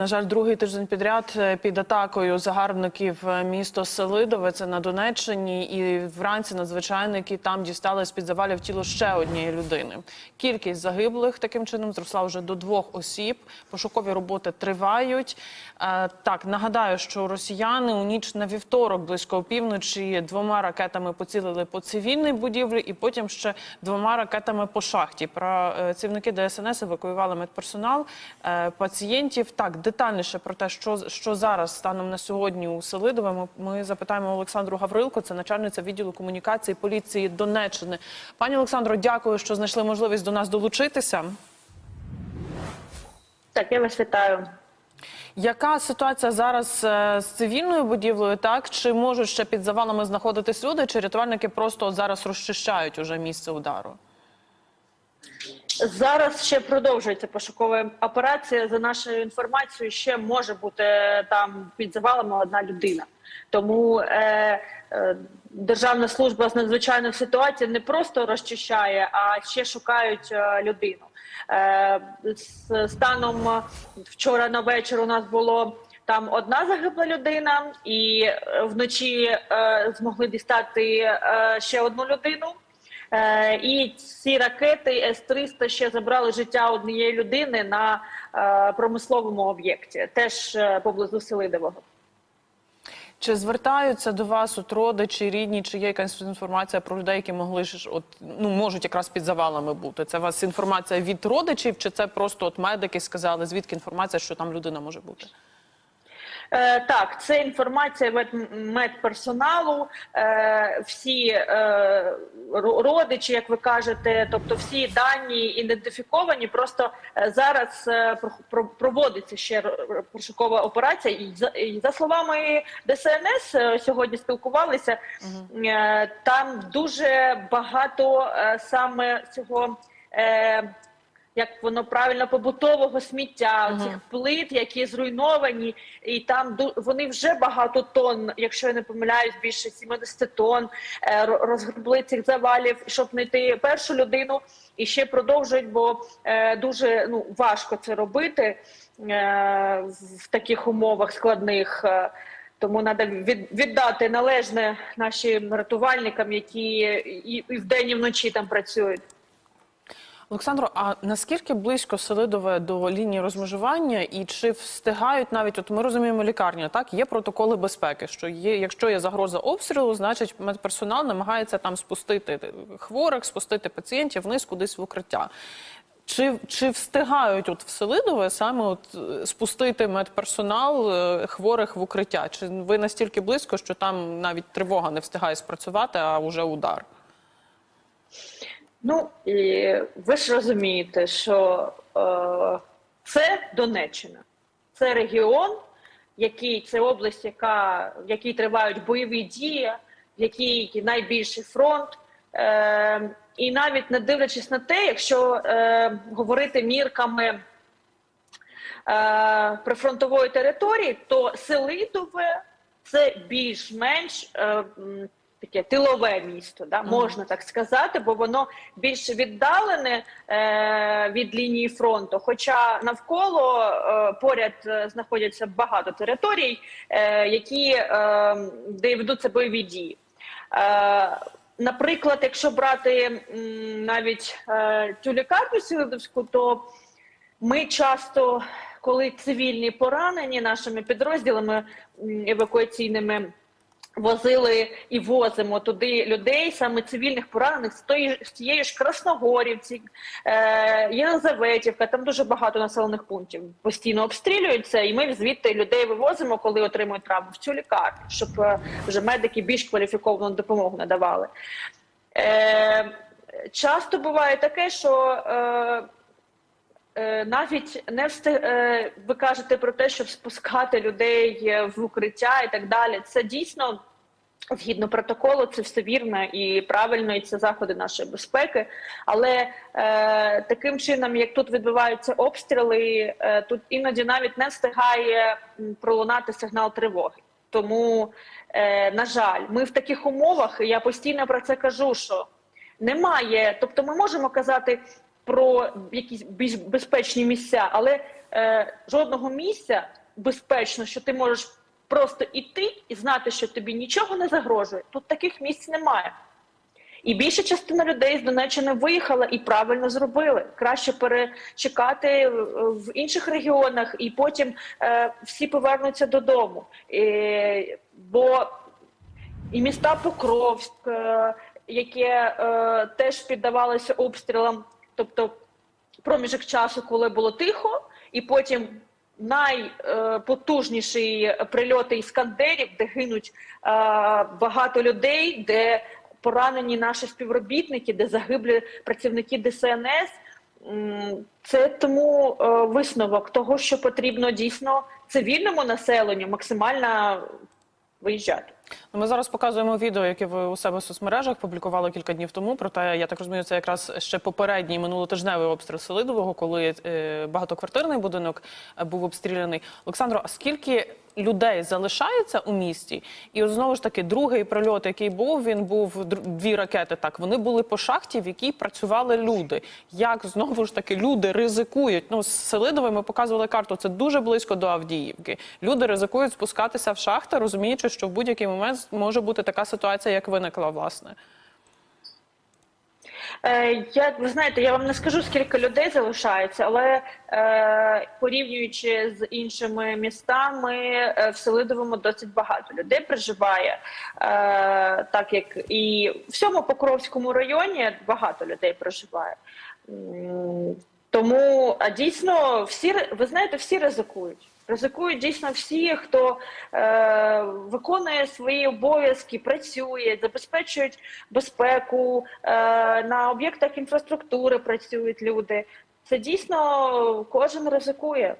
На жаль, другий тиждень підряд е, під атакою загарбників е, місто Селидове, це на Донеччині, і вранці надзвичайники там дістали з під завалів тіло ще однієї людини. Кількість загиблих таким чином зросла вже до двох осіб. Пошукові роботи тривають. Е, Так нагадаю, що росіяни у ніч на вівторок близько опівночі двома ракетами поцілили по цивільній будівлі, і потім ще двома ракетами по шахті. Працівники ДСНС евакуювали медперсонал пацієнтів. Так детальніше про те, що що зараз станом на сьогодні у Селидове, ми, ми запитаємо Олександру Гаврилко, це начальниця відділу комунікації поліції Донеччини. Пані Олександро, дякую, що знайшли можливість до нас долучитися. Так, я вас вітаю. Яка ситуація зараз е, з цивільною будівлею? Так чи можуть ще під завалами знаходитись люди, чи рятувальники просто зараз розчищають уже місце удару? Зараз ще продовжується пошукова операція. За нашою інформацією, ще може бути там під завалами одна людина. Тому е, е, Державна служба з надзвичайних ситуацій не просто розчищає, а ще шукають е, людину. Е, з- станом е, вчора на вечір у нас було там одна загибла людина, і е, вночі е, змогли дістати е, ще одну людину. Е, і ці ракети С-300 ще забрали життя однієї людини на е, промисловому об'єкті, теж е, поблизу Селидового. Чи звертаються до вас от родичі, рідні, чи є якась інформація про людей, які могли ж от ну можуть якраз під завалами бути? Це у вас інформація від родичів, чи це просто от медики сказали? Звідки інформація, що там людина може бути? Е, так, це інформація від медперсоналу, е, всі е, родичі, як ви кажете, тобто всі дані ідентифіковані. Просто зараз про- про- проводиться ще пошукова операція. І за, словами ДСНС, сьогодні спілкувалися. Там дуже багато саме цього. Як воно правильно побутового сміття, цих плит, які зруйновані, і там вони вже багато тонн, якщо я не помиляюсь, більше 70 тонн е, ро- розгребли цих завалів, щоб знайти першу людину, і ще продовжують, бо е, дуже ну важко це робити е, в таких умовах складних. тому треба від, віддати належне нашим рятувальникам, які і вдень, і вночі там працюють. Олександро, а наскільки близько Селидове до лінії розмежування, і чи встигають навіть от ми розуміємо лікарня? Так є протоколи безпеки. Що є, якщо є загроза обстрілу, значить медперсонал намагається там спустити хворих, спустити пацієнтів вниз кудись в укриття. Чи, чи встигають от в Селидове саме от е, спустити медперсонал е, хворих в укриття? Чи ви настільки близько, що там навіть тривога не встигає спрацювати, а вже удар? Ну і ви ж розумієте, що е, це Донеччина, це регіон, який це область, яка в якій тривають бойові дії, в якій найбільший фронт. Е, і навіть не дивлячись на те, якщо е, говорити мірками е, прифронтової території, то Селидове це більш-менш е, таке тилове місто, да, можна так сказати, бо воно більш віддалене е, від лінії фронту. Хоча навколо е, поряд е, знаходяться багато територій, е, які е, де ведуться бойові дії. Е, Наприклад, якщо брати м, навіть е, цю лікарню Сілидовську, то ми часто, коли цивільні поранені нашими підрозділами евакуаційними, возили і возимо туди людей, саме цивільних поранених з тої тієї ж Красногорівці, е, Єлизаветівка, там дуже багато населених пунктів постійно обстрілюються, і ми звідти людей вивозимо, коли отримують травму в цю лікарню, щоб е, вже медики більш кваліфіковану допомогу надавали. Е, часто буває таке, що е, е, навіть не встиг, е, ви кажете про те, щоб спускати людей в укриття і так далі. Це дійсно згідно протоколу, це все вірно і правильно, і це заходи нашої безпеки. Але е, таким чином, як тут відбуваються обстріли, е, тут іноді навіть не встигає пролунати сигнал тривоги. Тому, е, на жаль, ми в таких умовах. і Я постійно про це кажу, що немає. Тобто, ми можемо казати про якісь більш безпечні місця, але е, жодного місця безпечно, що ти можеш просто іти і знати, що тобі нічого не загрожує. Тут таких місць немає. І більша частина людей з Донеччини виїхала і правильно зробили. Краще перечекати е, в інших регіонах, і потім е, всі повернуться додому. Е, бо і міста Покровськ, е, яке е, теж піддавалося обстрілам, тобто проміжок часу, коли було тихо, і потім найпотужніші прильоти іскандерів, де гинуть е, багато людей, де поранені наші співробітники, де загиблі працівники ДСНС. Це тому е, висновок того, що потрібно дійсно цивільному населенню максимально виїжджати. Ну, Ми зараз показуємо відео, яке ви у себе в соцмережах публікували кілька днів тому. Проте я так розумію, це якраз ще попередній минулотижневий обстріл Селидового, коли е, багатоквартирний будинок е, був обстріляний. Олександро, а скільки людей залишається у місті? І от знову ж таки, другий прильот, який був, він був дві ракети. Так вони були по шахті, в якій працювали люди. Як знову ж таки люди ризикують? Ну з Селидовим ми показували карту. Це дуже близько до Авдіївки. Люди ризикують спускатися в шахти, розуміючи, що в будь-який момент може бути така ситуація, як виникла власне. Е, я ви знаєте, я вам не скажу скільки людей залишається, але е, порівнюючи з іншими містами, е, в Селидовому досить багато людей проживає, е, так як і в всьому Покровському районі багато людей проживає. Тому а дійсно всі ви знаєте, всі ризикують. Ризикують дійсно всі, хто е, виконує свої обов'язки, працює, забезпечують безпеку е, на об'єктах інфраструктури. Працюють люди. Це дійсно кожен ризикує.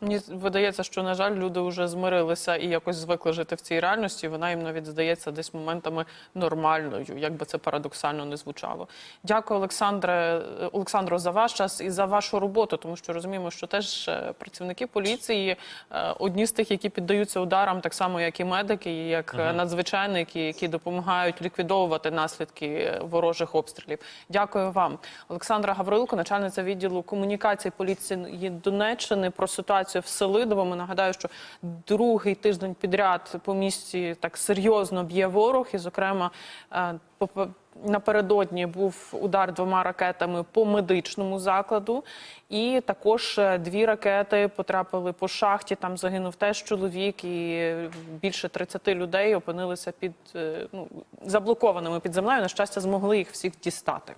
Мені видається, що на жаль, люди вже змирилися і якось звикли жити в цій реальності. Вона їм навіть здається десь моментами нормальною, як би це парадоксально не звучало. Дякую, Олександре Олександро, за ваш час і за вашу роботу, тому що розуміємо, що теж е, працівники поліції е, одні з тих, які піддаються ударам, так само як і медики, і як е, надзвичайники, які допомагають ліквідовувати наслідки е, ворожих обстрілів. Дякую вам, Олександра Гаврилко, начальниця відділу комунікації поліції Донеччини про ситуацію в Селидовому. Нагадаю, що другий тиждень підряд по місті так серйозно б'є ворог, і, зокрема, е, напередодні був удар двома ракетами по медичному закладу, і також е, дві ракети потрапили по шахті. Там загинув теж чоловік, і більше 30 людей опинилися під е, ну заблокованими під землею. На щастя, змогли їх всіх дістати.